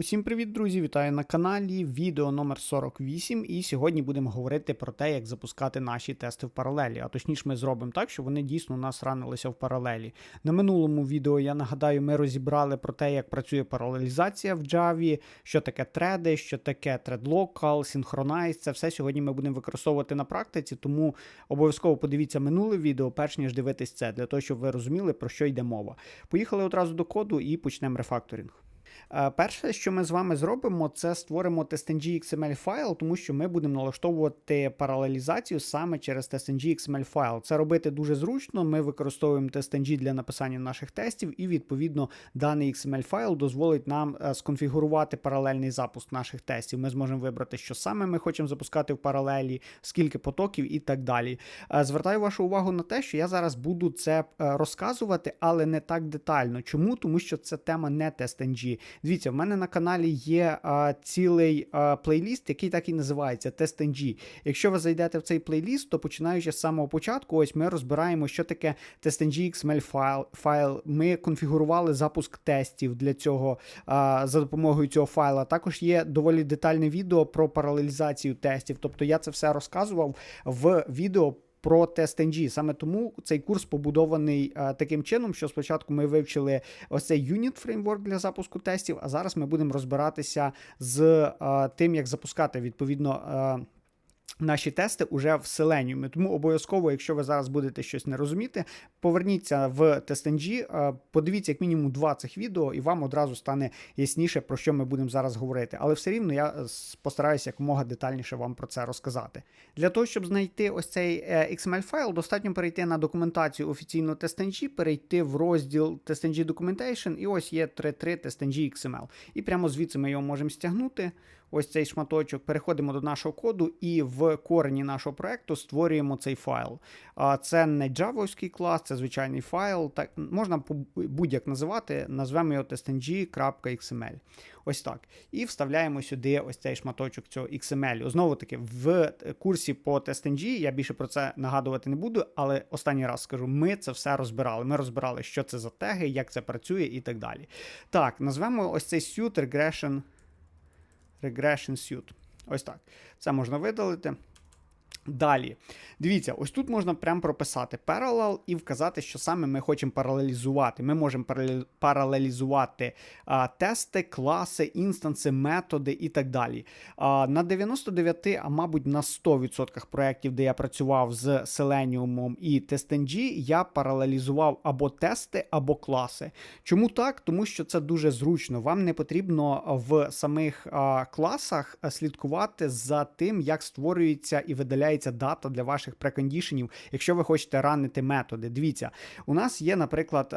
Усім привіт, друзі! Вітаю на каналі. Відео номер 48. І сьогодні будемо говорити про те, як запускати наші тести в паралелі. А точніше, ми зробимо так, щоб вони дійсно у нас ранилися в паралелі. На минулому відео я нагадаю, ми розібрали про те, як працює паралелізація в Java, що таке треди, що таке local, synchronize. Це все сьогодні ми будемо використовувати на практиці, тому обов'язково подивіться минуле відео, перш ніж дивитись це, для того, щоб ви розуміли, про що йде мова. Поїхали одразу до коду і почнемо рефакторинг. Е, Перше, що ми з вами зробимо, це створимо TestNG XML файл, тому що ми будемо налаштовувати паралелізацію саме через TestNG XML файл. Це робити дуже зручно. Ми використовуємо TestNG для написання наших тестів, і відповідно даний XML файл дозволить нам е, сконфігурувати паралельний запуск наших тестів. Ми зможемо вибрати, що саме ми хочемо запускати в паралелі, скільки потоків і так далі. Е, Звертаю вашу увагу на те, що я зараз буду це розказувати, але не так детально. Чому? Тому що це тема не TestNG. Дивіться, в мене на каналі є а, цілий а, плейліст, який так і називається TestNG. Якщо ви зайдете в цей плейліст, то починаючи з самого початку, ось ми розбираємо, що таке TestNG XML файл. файл. Ми конфігурували запуск тестів для цього а, за допомогою цього файла. Також є доволі детальне відео про паралелізацію тестів. Тобто я це все розказував в відео про TestNG. Саме тому цей курс побудований а, таким чином, що спочатку ми вивчили ось цей юніт фреймворк для запуску тестів, а зараз ми будемо розбиратися з а, тим, як запускати відповідно. Наші тести уже в Selenium. Тому обов'язково, якщо ви зараз будете щось не розуміти, поверніться в TestNG, е, подивіться як мінімум два цих відео, і вам одразу стане ясніше, про що ми будемо зараз говорити. Але все рівно я е, постараюся якомога детальніше вам про це розказати. Для того, щоб знайти ось цей е, XML файл, достатньо перейти на документацію офіційно TestNG, перейти в розділ TestNG Documentation, і ось є 3.3 TestNG XML. І прямо звідси ми його можемо стягнути ось цей шматочок, переходимо до нашого коду і в корені нашого проекту створюємо цей файл. Це не джавовський клас, це звичайний файл. Так, Можна будь-як називати, назвемо його testng.xml. Ось так. І вставляємо сюди ось цей шматочок цього XML. Знову таки, в курсі по TestNG я більше про це нагадувати не буду, але останній раз скажу: ми це все розбирали. Ми розбирали, що це за теги, як це працює і так далі. Так, назвемо ось цей suit regression. Regression Suite. Ось так. Це можна видалити. Далі, дивіться, ось тут можна прямо прописати parallel і вказати, що саме ми хочемо паралелізувати. Ми можемо паралелізувати а, тести, класи, інстанси, методи і так далі. А, На 99, а мабуть, на 100% проєктів, де я працював з Selenium і TestNG, я паралелізував або тести, або класи. Чому так? Тому що це дуже зручно. Вам не потрібно в самих а, класах слідкувати за тим, як створюється і видаляється виділяється дата для ваших прекондішенів, якщо ви хочете ранити методи. Дивіться, у нас є, наприклад, е,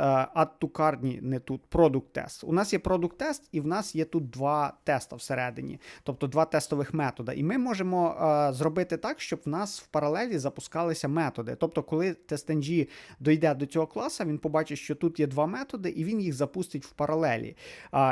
to card, не тут product тест. У нас є product тест, і в нас є тут два теста всередині, тобто два тестових метода. І ми можемо е, зробити так, щоб в нас в паралелі запускалися методи. Тобто, коли TestNG дойде до цього класу, він побачить, що тут є два методи, і він їх запустить в паралелі.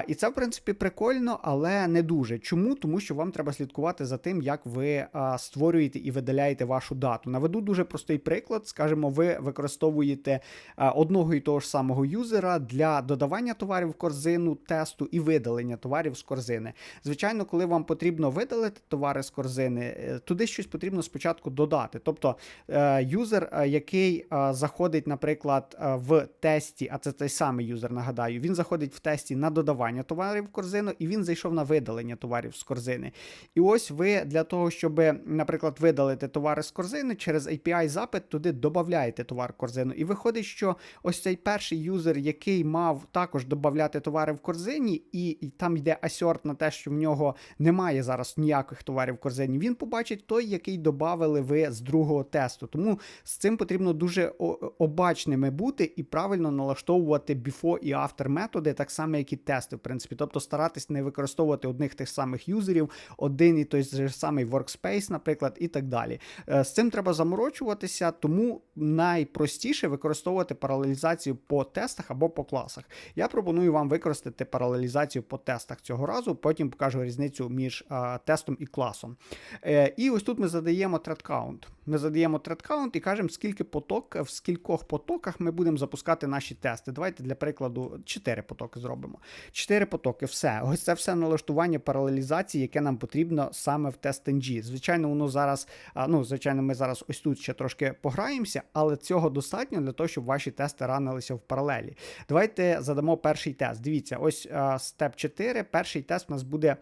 І це, в принципі, прикольно, але не дуже. Чому? Тому що вам треба слідкувати за тим, як ви створюєте і видаляєте видаляєте вашу дату. Наведу дуже простий приклад. Скажімо, ви використовуєте одного і того ж самого юзера для додавання товарів в корзину тесту і видалення товарів з корзини. Звичайно, коли вам потрібно видалити товари з корзини, е, туди щось потрібно спочатку додати. Тобто е, юзер, е, який заходить, наприклад, в тесті, а це той самий юзер, нагадаю, він заходить в тесті на додавання товарів в корзину, і він зайшов на видалення товарів з корзини. І ось ви для того, щоб, наприклад, видалити видалити товари з корзини, через API-запит туди додаєте товар в корзину. І виходить, що ось цей перший юзер, який мав також додати товари в корзині, і, і там йде асьорт на те, що в нього немає зараз ніяких товарів в корзині, він побачить той, який додали ви з другого тесту. Тому з цим потрібно дуже обачними бути і правильно налаштовувати before і after методи, так само, як і тести, в принципі. Тобто старатись не використовувати одних тих самих юзерів, один і той же самий workspace, наприклад, і так далі. Далі. Е, З цим треба заморочуватися, тому найпростіше використовувати паралелізацію по тестах або по класах. Я пропоную вам використати паралелізацію по тестах цього разу, потім покажу різницю між а, тестом і класом. Е, І ось тут ми задаємо thread count. Ми задаємо thread count і кажемо, скільки поток, в скількох потоках ми будемо запускати наші тести. Давайте для прикладу 4 потоки зробимо. 4 потоки, все. Ось це все налаштування паралелізації, яке нам потрібно саме в TestNG. Звичайно, воно зараз, а, ну, звичайно, ми зараз ось тут ще трошки пограємося, але цього достатньо для того, щоб ваші тести ранилися в паралелі. Давайте задамо перший тест. Дивіться, ось степ 4. Перший тест у нас буде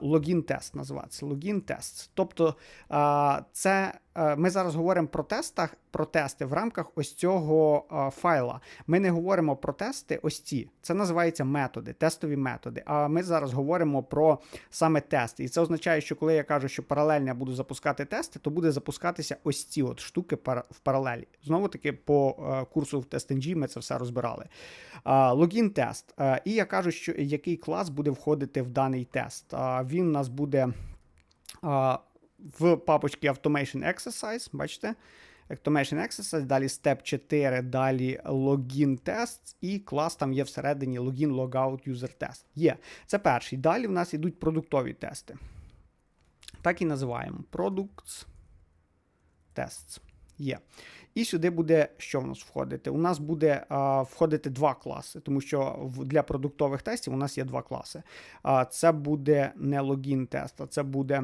логін-тест називатися. Логін-тест. Тобто а, це. Е, Ми зараз говоримо про тестах, про тести в рамках ось цього а, файла. Ми не говоримо про тести ось ці. Це називається методи, тестові методи. А ми зараз говоримо про саме тести. І це означає, що коли я кажу, що паралельно я буду запускати тести, то буде запускатися ось ці от штуки в паралелі. Знову таки, по е, курсу в TestNG ми це все розбирали. Логін тест. Е, І я кажу, що який клас буде входити в даний тест. Він у нас буде в папочці Automation Exercise, бачите? Automation Exercise, далі Step 4, далі Login Test, і клас там є всередині Login Logout User Test. Є. Це перший. Далі в нас йдуть продуктові тести. Так і називаємо. Products Tests. Є. І сюди буде що в нас входити? У нас буде а, входити два класи, тому що для продуктових тестів у нас є два класи. А, це буде не логін тест, а це буде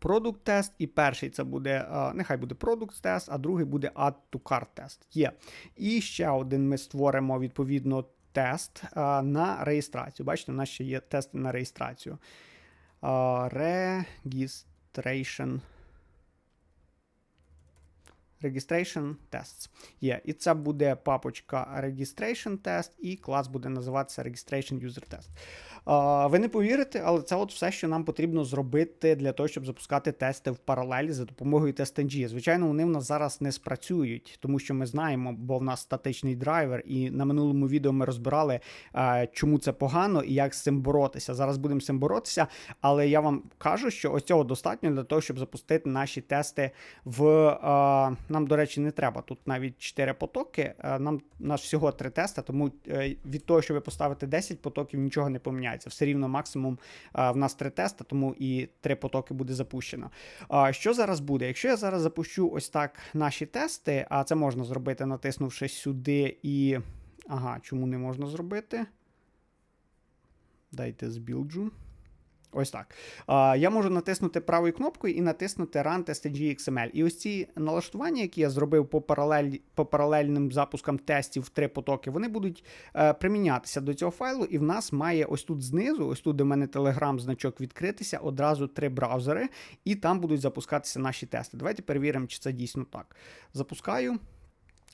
продукт тест. І перший це буде, нехай буде продукт тест, а другий буде add to cart тест. Є. І ще один ми створимо відповідно тест на реєстрацію. Бачите, у нас ще є тест на реєстрацію. А, Registration. Registration Tests. Є. І це буде папочка Registration Test, і клас буде називатися Registration User Test. Ви не повірите, але це от все, що нам потрібно зробити для того, щоб запускати тести в паралелі за допомогою TestNG. Звичайно, вони в нас зараз не спрацюють, тому що ми знаємо, бо в нас статичний драйвер, і на минулому відео ми розбирали, чому це погано і як з цим боротися. Зараз будемо з цим боротися, але я вам кажу, що ось цього достатньо для того, щоб запустити наші тести в. Нам, до речі, не треба тут навіть 4 потоки. Нам у нас всього 3 тести, тому е, від того, що ви поставите 10 потоків, нічого не поміняється. Все рівно максимум в нас 3 тести, тому і 3 потоки буде запущено. Що зараз буде? Якщо я зараз запущу ось так наші тести, а це можна зробити, натиснувши сюди і. Ага, чому не можна зробити? Дайте збілджу. Ось так. Я можу натиснути правою кнопкою і натиснути Run XML. І ось ці налаштування, які я зробив по, паралель, по паралельним запускам тестів в три потоки, вони будуть е, примінятися до цього файлу, і в нас має ось тут знизу, ось тут, де в мене Telegram значок відкритися, одразу три браузери, і там будуть запускатися наші тести. Давайте перевіримо, чи це дійсно так. Запускаю.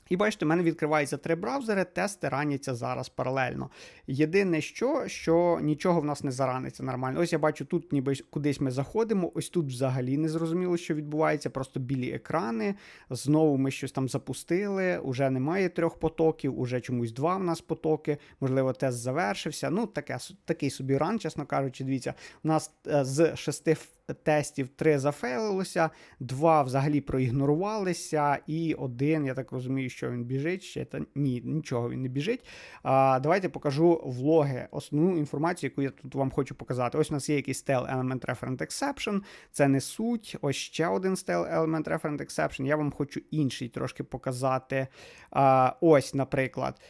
І бачите, в мене відкривається три браузери, тести раняться зараз паралельно. Єдине, що що нічого в нас не зараниться нормально. Ось я бачу, тут ніби кудись ми заходимо, ось тут взагалі не зрозуміло, що відбувається, просто білі екрани. Знову ми щось там запустили, уже немає трьох потоків, уже чомусь два в нас потоки, можливо, тест завершився. Ну, таке, такий собі ран, чесно кажучи, дивіться, у нас е, з шести тестів три зафейлилося, два взагалі проігнорувалися, і один, я так розумію, що він біжить. Ще та ні, нічого він не біжить. А, Давайте покажу влоги, основну інформацію, яку я тут вам хочу показати. Ось у нас є якийсь style element referent exception, це не суть. Ось ще один style element referent exception. Я вам хочу інший трошки показати. А, Ось, наприклад.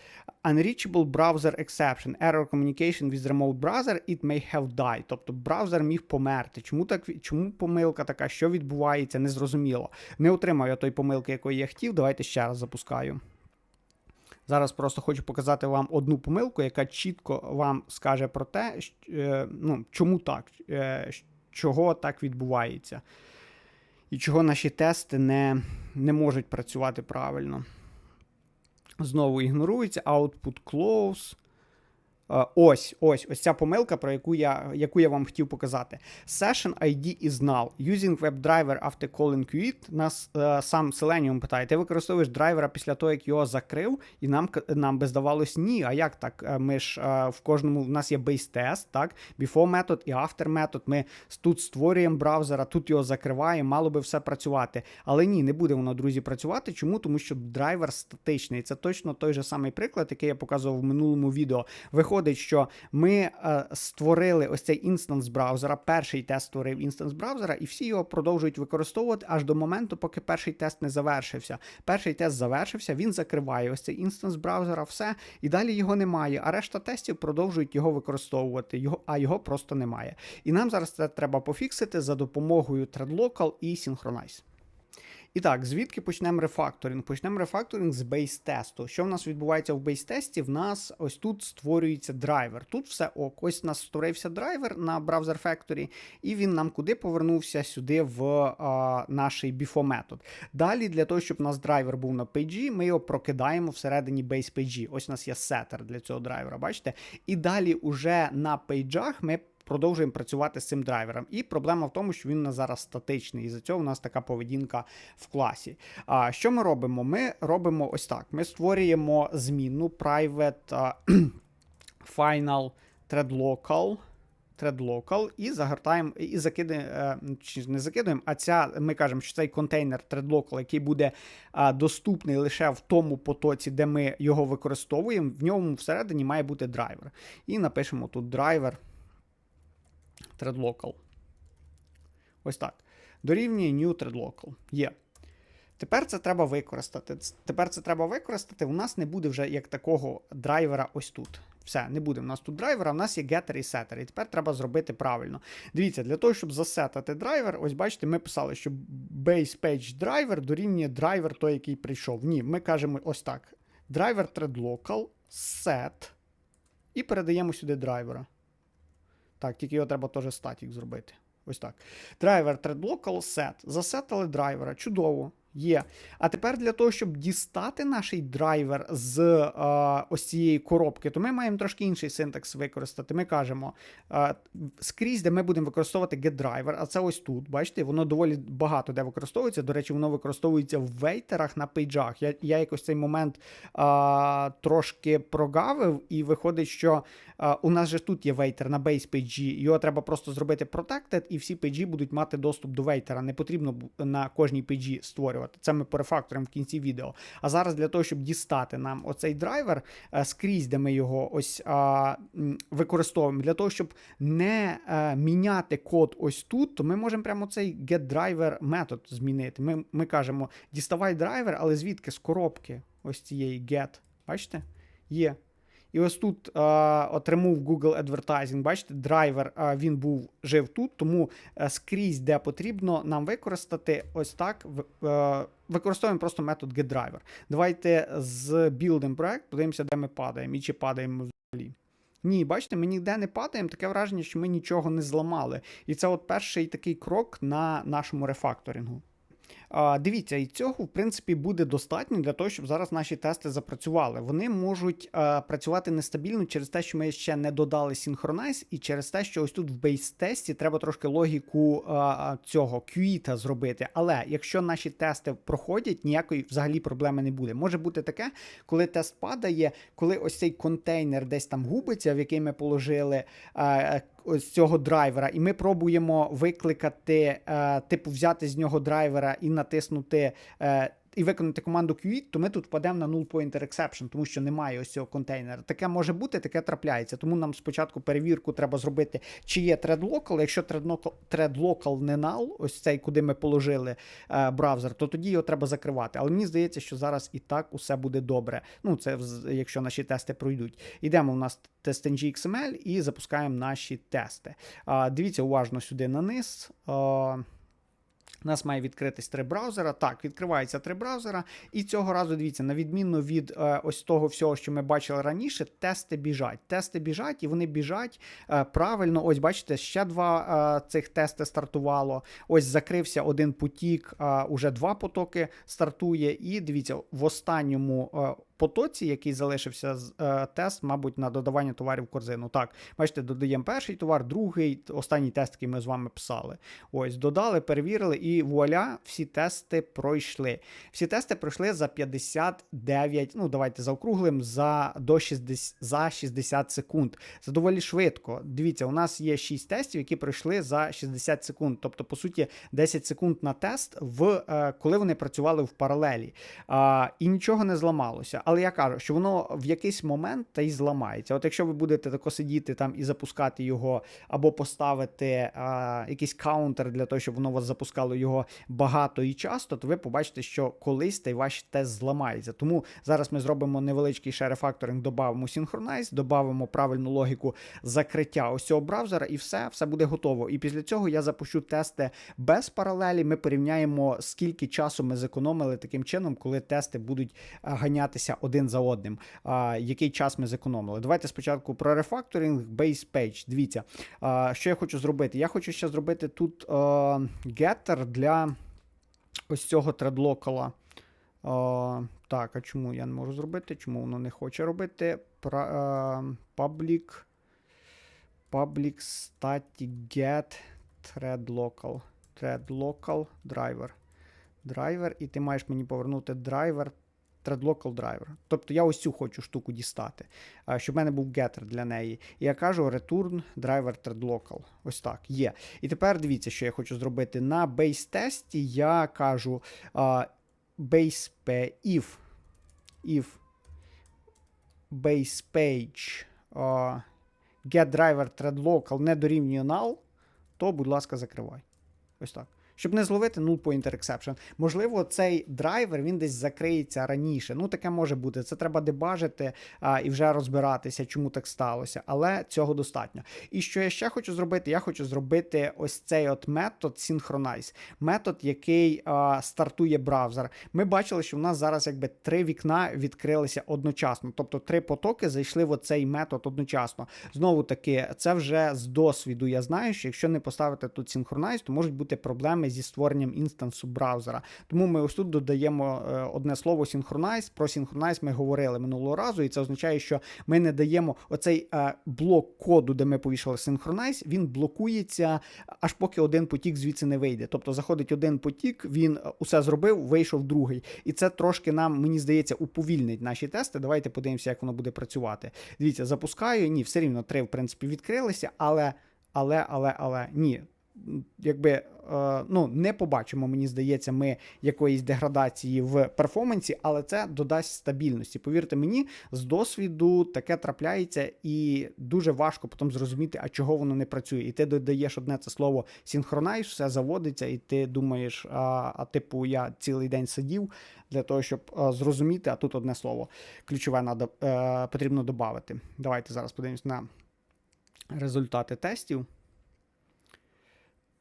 Unreachable browser exception. Error communication with remote browser, it may have died. Тобто браузер міг померти. Чому так чому помилка така? Що відбувається? Незрозуміло. Не отримав я той помилки, якої я хотів. Давайте ще раз запускаю. Зараз просто хочу показати вам одну помилку, яка чітко вам скаже про те, ну, чому так, чого так відбувається. І чого наші тести не, не можуть працювати правильно. Знову ігнорується. Output close. Е, Ось, ось, ось ця помилка, про яку я, яку я вам хотів показати. Session ID is null. Using WebDriver after calling quit. Нас е, сам Selenium питає, ти використовуєш драйвера після того, як його закрив, і нам нам би здавалось, ні. А як так? Е, Ми ж е, в кожному в нас є base тест, так? Before метод і after метод. Ми тут створюємо браузера, тут його закриваємо, мало би все працювати. Але ні, не буде воно, друзі, працювати. Чому? Тому що драйвер статичний. Це точно той же самий приклад, який я показував в минулому відео. Виходить, що ми е, створили ось цей інстанс браузера. Перший тест створив інстанс браузера, і всі його продовжують використовувати аж до моменту, поки перший тест не завершився. Перший тест завершився, він закриває ось цей інстанс браузера, все, і далі його немає. А решта тестів продовжують його використовувати, його, а його просто немає. І нам зараз це треба пофіксити за допомогою ThreadLocal і Synchronize. І так, звідки почнемо рефакторинг? Почнемо рефакторинг з бейс-тесту. Що в нас відбувається в бейс-тесті? В нас ось тут створюється драйвер. Тут все ок. Ось у нас створився драйвер на Browser Factory, і він нам куди повернувся? Сюди в а, наш before метод. Далі, для того, щоб у нас драйвер був на пейджі, ми його прокидаємо всередині base пейджі. Ось у нас є сеттер для цього драйвера, бачите? І далі уже на пейджах ми продовжуємо працювати з цим драйвером. І проблема в тому, що він у нас зараз статичний, і за цього у нас така поведінка в класі. А що ми робимо? Ми робимо ось так: ми створюємо змінну private final thread local. Thread local і загортаємо і закидаємо, е, не закидаємо, а ця ми кажемо, що цей контейнер thread local, який буде доступний лише в тому потоці, де ми його використовуємо, в ньому всередині має бути драйвер. І напишемо тут драйвер thread local. Ось так. Дорівнює new thread local. Є. Тепер це треба використати. Тепер це треба використати. У нас не буде вже як такого драйвера ось тут. Все, не буде. У нас тут драйвера, у нас є getter і setter. І тепер треба зробити правильно. Дивіться, для того, щоб засетати драйвер, ось бачите, ми писали, що base page driver дорівнює драйвер той, який прийшов. Ні, ми кажемо ось так: драйвер thread local set. І передаємо сюди драйвера. Так, тільки його треба теж статік зробити. Ось так. Драйвер threadlocal set. Засетили драйвера. Чудово. Є. А тепер для того, щоб дістати наш драйвер з е, ось цієї коробки, то ми маємо трошки інший синтекс використати. Ми кажемо е, скрізь, де ми будемо використовувати getDriver, а це ось тут. Бачите, воно доволі багато де використовується. До речі, воно використовується в вейтерах на пейджах. Я, я якось цей момент е, трошки прогавив, і виходить, що е, у нас же тут є вейтер на base пейджі. Його треба просто зробити protected, і всі пейджі будуть мати доступ до вейтера. Не потрібно на кожній пейджі створювати. Це ми перефакторимо в кінці відео. А зараз для того, щоб дістати нам оцей драйвер е, скрізь, де ми його ось використовуємо, для того, щоб не е, міняти код ось тут, то ми можемо прямо цей getDriver метод змінити. Ми, ми кажемо, діставай драйвер, але звідки? З коробки ось цієї get. Бачите? Є. І ось тут е, отримав Google Advertising. Бачите, драйвер е, він був жив тут, тому е, скрізь, де потрібно, нам використати ось так. в- е, використовуємо просто метод getDriver. Давайте з білдем проект, подивимося, де ми падаємо і чи падаємо взагалі. Ні, бачите, ми ніде не падаємо, таке враження, що ми нічого не зламали. І це от перший такий крок на нашому рефакторингу. А, Дивіться, і цього в принципі буде достатньо для того, щоб зараз наші тести запрацювали. Вони можуть а, працювати нестабільно через те, що ми ще не додали Synchronize, і через те, що ось тут в бейс-тесті треба трошки логіку а, цього QITA зробити. Але якщо наші тести проходять, ніякої взагалі проблеми не буде. Може бути таке, коли тест падає, коли ось цей контейнер десь там губиться, в який ми положили. а, ось цього драйвера, і ми пробуємо викликати, е, типу, взяти з нього драйвера і натиснути. Е, і виконати команду quit, то ми тут впадемо на null pointer exception, тому що немає ось цього контейнера. Таке може бути, таке трапляється. Тому нам спочатку перевірку треба зробити, чи є thread local. Якщо thread local, не null, ось цей, куди ми положили е, браузер, то тоді його треба закривати. Але мені здається, що зараз і так усе буде добре. Ну, це якщо наші тести пройдуть. Йдемо у нас тест XML і запускаємо наші тести. А, дивіться уважно сюди на низ. А, у нас має відкритись три браузера. Так, відкривається три браузера. І цього разу, дивіться, на відміну від е, ось того всього, що ми бачили раніше, тести біжать. Тести біжать, і вони біжать е, правильно. Ось, бачите, ще два е, цих тести стартувало. Ось закрився один потік, е, уже два потоки стартує. І дивіться, в останньому. Е, потоці, який залишився е, тест, мабуть, на додавання товарів в корзину. Так, бачите, додаємо перший товар, другий, останній тест, який ми з вами писали. Ось, додали, перевірили, і вуаля, всі тести пройшли. Всі тести пройшли за 59, ну давайте заокруглим, за до 60, за 60 секунд. Це доволі швидко. Дивіться, у нас є 6 тестів, які пройшли за 60 секунд. Тобто, по суті, 10 секунд на тест, в е, коли вони працювали в паралелі. А, І нічого не зламалося. Але я кажу, що воно в якийсь момент та й зламається. От якщо ви будете тако сидіти там і запускати його, або поставити а, якийсь каунтер для того, щоб воно вас запускало його багато і часто, то ви побачите, що колись та й ваш тест зламається. Тому зараз ми зробимо невеличкий ще рефакторинг, додамо Synchronize, додамо правильну логіку закриття ось цього браузера, і все, все буде готово. І після цього я запущу тести без паралелі. Ми порівняємо, скільки часу ми зекономили таким чином, коли тести будуть ганятися один за одним. А, який час ми зекономили? Давайте спочатку про рефакторинг base page. Дивіться, а, що я хочу зробити. Я хочу ще зробити тут а, getter для ось цього тредлокала. Uh, так, а чому я не можу зробити? Чому воно не хоче робити? Public public static get thread. Thread local driver. Driver, і ти маєш мені повернути драйвер. Thread local driver. Тобто я ось цю хочу штуку дістати, щоб в мене був getter для неї. І я кажу return driver thread local. Ось так, є. І тепер дивіться, що я хочу зробити. На base тесті я кажу base if, if base page get driver thread local не дорівнює null, то, будь ласка, закривай. Ось так. Щоб не зловити null pointer exception. Можливо, цей драйвер він десь закриється раніше. Ну, таке може бути. Це треба дебажити а, і вже розбиратися, чому так сталося. Але цього достатньо. І що я ще хочу зробити? Я хочу зробити ось цей от метод Synchronize. Метод, який а, стартує браузер. Ми бачили, що в нас зараз якби три вікна відкрилися одночасно. Тобто три потоки зайшли в оцей метод одночасно. Знову таки, це вже з досвіду. Я знаю, що якщо не поставити тут Synchronize, то можуть бути проблеми зі створенням інстансу браузера. Тому ми ось тут додаємо е, одне слово Synchronize. Про Synchronize ми говорили минулого разу, і це означає, що ми не даємо оцей е, блок коду, де ми повішали Synchronize, він блокується, аж поки один потік звідси не вийде. Тобто заходить один потік, він е, усе зробив, вийшов другий. І це трошки нам, мені здається, уповільнить наші тести. Давайте подивимося, як воно буде працювати. Дивіться, запускаю. Ні, все рівно три, в принципі, відкрилися, але, але, але, але ні якби е, ну, не побачимо, мені здається, ми якоїсь деградації в перформансі, але це додасть стабільності. Повірте мені, з досвіду таке трапляється, і дуже важко потім зрозуміти, а чого воно не працює. І ти додаєш одне це слово синхронайз, все заводиться, і ти думаєш, а, а типу, я цілий день сидів для того, щоб а, зрозуміти, а тут одне слово ключове надо, а, потрібно додати. Давайте зараз подивимось на результати тестів.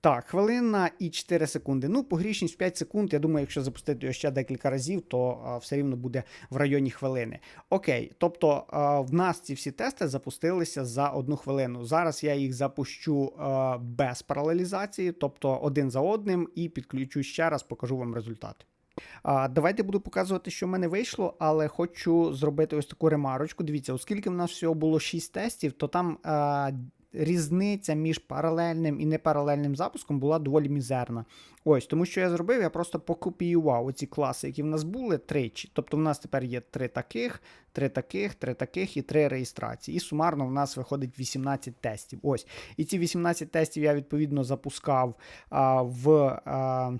Так, хвилина і 4 секунди. Ну, погрішність 5 секунд. Я думаю, якщо запустити його ще декілька разів, то а, все рівно буде в районі хвилини. Окей, тобто а, в нас ці всі тести запустилися за одну хвилину. Зараз я їх запущу а, без паралелізації, тобто один за одним, і підключу ще раз, покажу вам результат. А, Давайте буду показувати, що в мене вийшло, але хочу зробити ось таку ремарочку. Дивіться, оскільки в нас всього було 6 тестів, то там. А, різниця між паралельним і непаралельним запуском була доволі мізерна. Ось, тому що я зробив, я просто покопіював оці класи, які в нас були тричі. Тобто в нас тепер є три таких, три таких, три таких і три реєстрації. І сумарно в нас виходить 18 тестів. Ось. І ці 18 тестів я відповідно запускав а, в. А,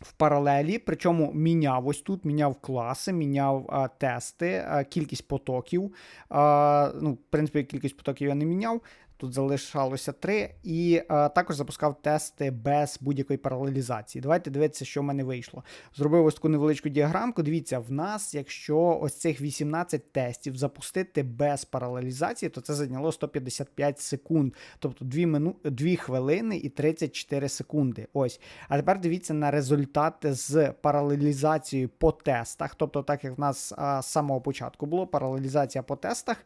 в паралелі, причому міняв ось тут, міняв класи, міняв а, тести, а, кількість потоків. А, ну, В принципі, кількість потоків я не міняв. Тут залишалося три, і а, також запускав тести без будь-якої паралелізації. Давайте дивитися, що в мене вийшло. Зробив ось таку невеличку діаграмку. Дивіться, в нас, якщо ось цих 18 тестів запустити без паралелізації, то це зайняло 155 секунд, тобто 2 мину... 2 хвилини і 34 секунди. Ось. А тепер дивіться на результати з паралелізацією по тестах. Тобто, так як в нас з самого початку було паралелізація по тестах,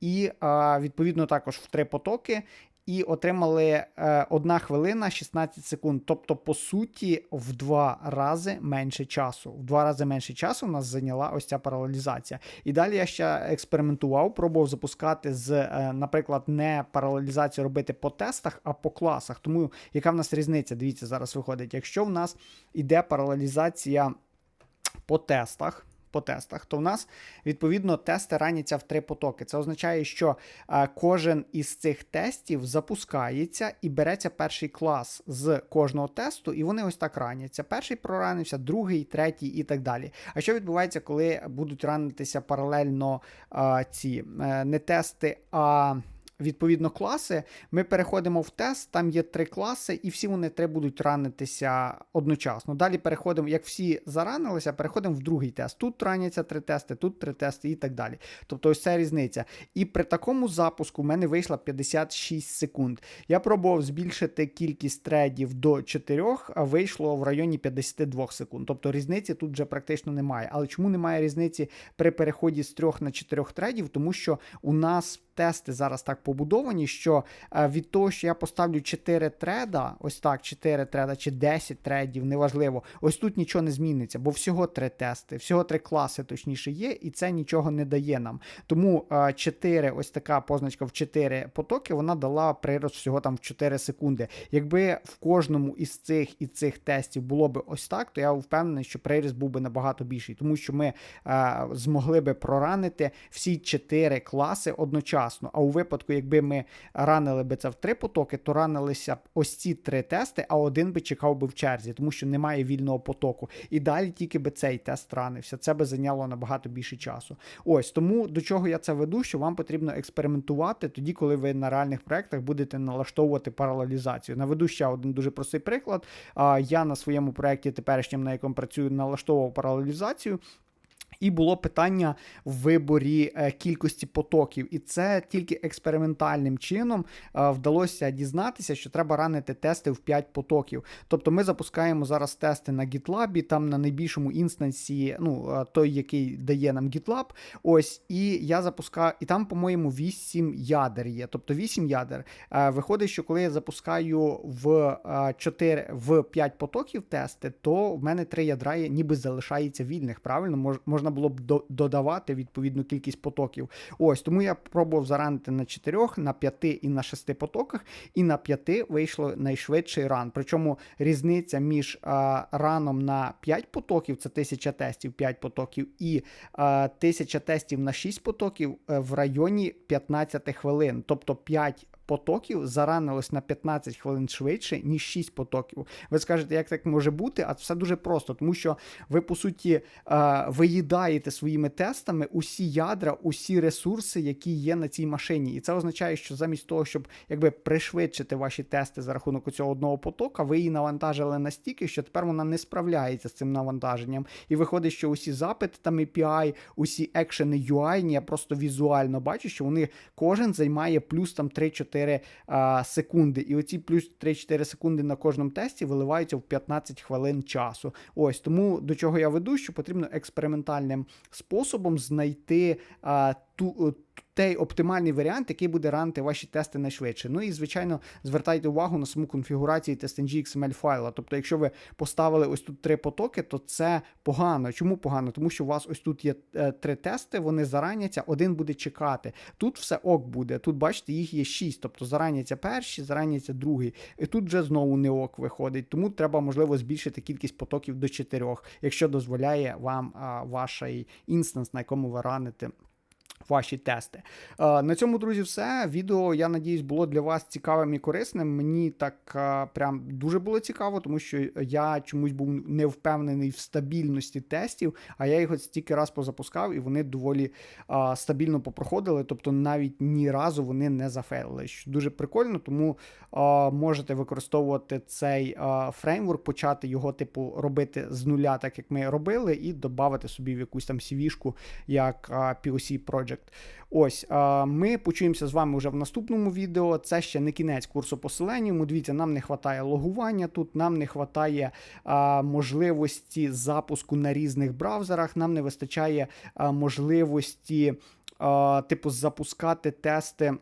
і а, відповідно також в три потоки. І отримали е, 1 хвилина 16 секунд. Тобто, по суті, в два рази менше часу. В два рази менше часу у нас зайняла ось ця паралелізація. І далі я ще експериментував, пробував запускати з, е, наприклад, не паралелізацію робити по тестах, а по класах. Тому яка в нас різниця? Дивіться, зараз виходить. Якщо в нас іде паралелізація по тестах. По тестах, то в нас відповідно тести раняться в три потоки. Це означає, що е, кожен із цих тестів запускається і береться перший клас з кожного тесту, і вони ось так раняться. Перший проранився, другий, третій і так далі. А що відбувається, коли будуть ранитися паралельно е, ці е, не тести, а відповідно класи, ми переходимо в тест, там є три класи, і всі вони три будуть ранитися одночасно. Далі переходимо, як всі заранилися, переходимо в другий тест. Тут раняться три тести, тут три тести і так далі. Тобто ось це різниця. І при такому запуску в мене вийшло 56 секунд. Я пробував збільшити кількість тредів до 4, а вийшло в районі 52 секунд. Тобто різниці тут вже практично немає. Але чому немає різниці при переході з 3 на 4 тредів? Тому що у нас тести зараз так побудовані, що е, від того, що я поставлю 4 треда, ось так, 4 треда чи 10 тредів, неважливо, ось тут нічого не зміниться, бо всього 3 тести, всього 3 класи, точніше, є, і це нічого не дає нам. Тому 4, е, ось така позначка в 4 потоки, вона дала прирост всього там в 4 секунди. Якби в кожному із цих і цих тестів було б ось так, то я впевнений, що приріст був би набагато більший, тому що ми е, змогли би проранити всі 4 класи одночасно одночасно. А у випадку, якби ми ранили би це в три потоки, то ранилися б ось ці три тести, а один би чекав би в черзі, тому що немає вільного потоку. І далі тільки би цей тест ранився. Це би зайняло набагато більше часу. Ось тому до чого я це веду, що вам потрібно експериментувати тоді, коли ви на реальних проєктах будете налаштовувати паралелізацію. Наведу ще один дуже простий приклад. Я на своєму проєкті теперішньому, на якому працюю, налаштовував паралелізацію. І було питання в виборі е, кількості потоків, і це тільки експериментальним чином е, вдалося дізнатися, що треба ранити тести в 5 потоків. Тобто ми запускаємо зараз тести на GitLab, там на найбільшому інстансі, ну е, той, який дає нам GitLab. Ось, і я запускаю, і там, по-моєму, 8 ядер є. Тобто 8 ядер. Виходить, що коли я запускаю в 4 в 5 потоків тести, то в мене 3 ядра є, ніби залишається вільних. Правильно, можна можна було б додавати відповідну кількість потоків. Ось тому я пробував заранити на 4, на 5 і на 6 потоках, і на 5 вийшло найшвидший ран. Причому різниця між а, раном на 5 потоків це 1000 тестів, 5 потоків, і а, 1000 тестів на 6 потоків е, в районі 15 хвилин. Тобто 5 потоків заранилось на 15 хвилин швидше, ніж 6 потоків. Ви скажете, як так може бути? А все дуже просто, тому що ви, по суті, е, виїдаєте своїми тестами усі ядра, усі ресурси, які є на цій машині. І це означає, що замість того, щоб якби пришвидшити ваші тести за рахунок цього одного потока, ви її навантажили настільки, що тепер вона не справляється з цим навантаженням. І виходить, що усі запити там API, усі екшени UI, я просто візуально бачу, що вони кожен займає плюс там 3-4 3 секунди. І оці плюс 3-4 секунди на кожному тесті виливаються в 15 хвилин часу. Ось тому до чого я веду, що потрібно експериментальним способом знайти ту той оптимальний варіант, який буде ранити ваші тести найшвидше. Ну і, звичайно, звертайте увагу на саму конфігурацію TestNG XML файла. Тобто, якщо ви поставили ось тут три потоки, то це погано. Чому погано? Тому що у вас ось тут є е, три тести, вони зараняться, один буде чекати. Тут все ок буде. Тут, бачите, їх є шість. Тобто зараняться перші, зараняться другий. І тут вже знову не ок виходить. Тому треба, можливо, збільшити кількість потоків до чотирьох, якщо дозволяє вам а, ваш інстанс, на якому ви раните ваші тести. Е, на цьому, друзі, все. Відео, я надіюсь, було для вас цікавим і корисним. Мені так е, прям дуже було цікаво, тому що я чомусь був не впевнений в стабільності тестів, а я їх стільки раз позапускав, і вони доволі е, стабільно попроходили. Тобто навіть ні разу вони не зафейлили. Що дуже прикольно, тому можете використовувати цей фреймворк, почати його, типу, робити з нуля, так як ми робили, і додати собі в якусь там CV-шку, як POC Project. Project. Ось ми почуємося з вами вже в наступному відео. Це ще не кінець курсу по Selenium. Дивіться, нам не вистачає логування тут, нам не вистачає можливості запуску на різних браузерах, нам не вистачає можливості, типу, запускати тести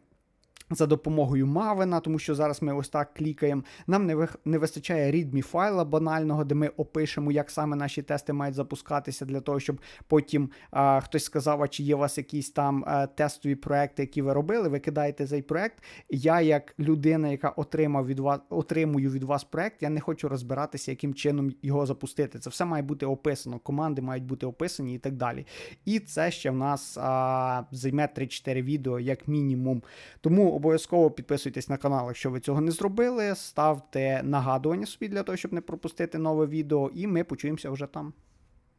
за допомогою Мавина, тому що зараз ми ось так клікаємо. Нам не, вих- не вистачає readme файла банального, де ми опишемо, як саме наші тести мають запускатися, для того, щоб потім а, хтось сказав, а чи є у вас якісь там а, тестові проекти, які ви робили. Ви кидаєте цей проект. Я, як людина, яка отримав від вас, отримую від вас проект, я не хочу розбиратися, яким чином його запустити. Це все має бути описано. Команди мають бути описані і так далі. І це ще в нас а, займе 3-4 відео, як мінімум. Тому обов'язково підписуйтесь на канал, якщо ви цього не зробили. Ставте нагадування собі для того, щоб не пропустити нове відео, і ми почуємося вже там.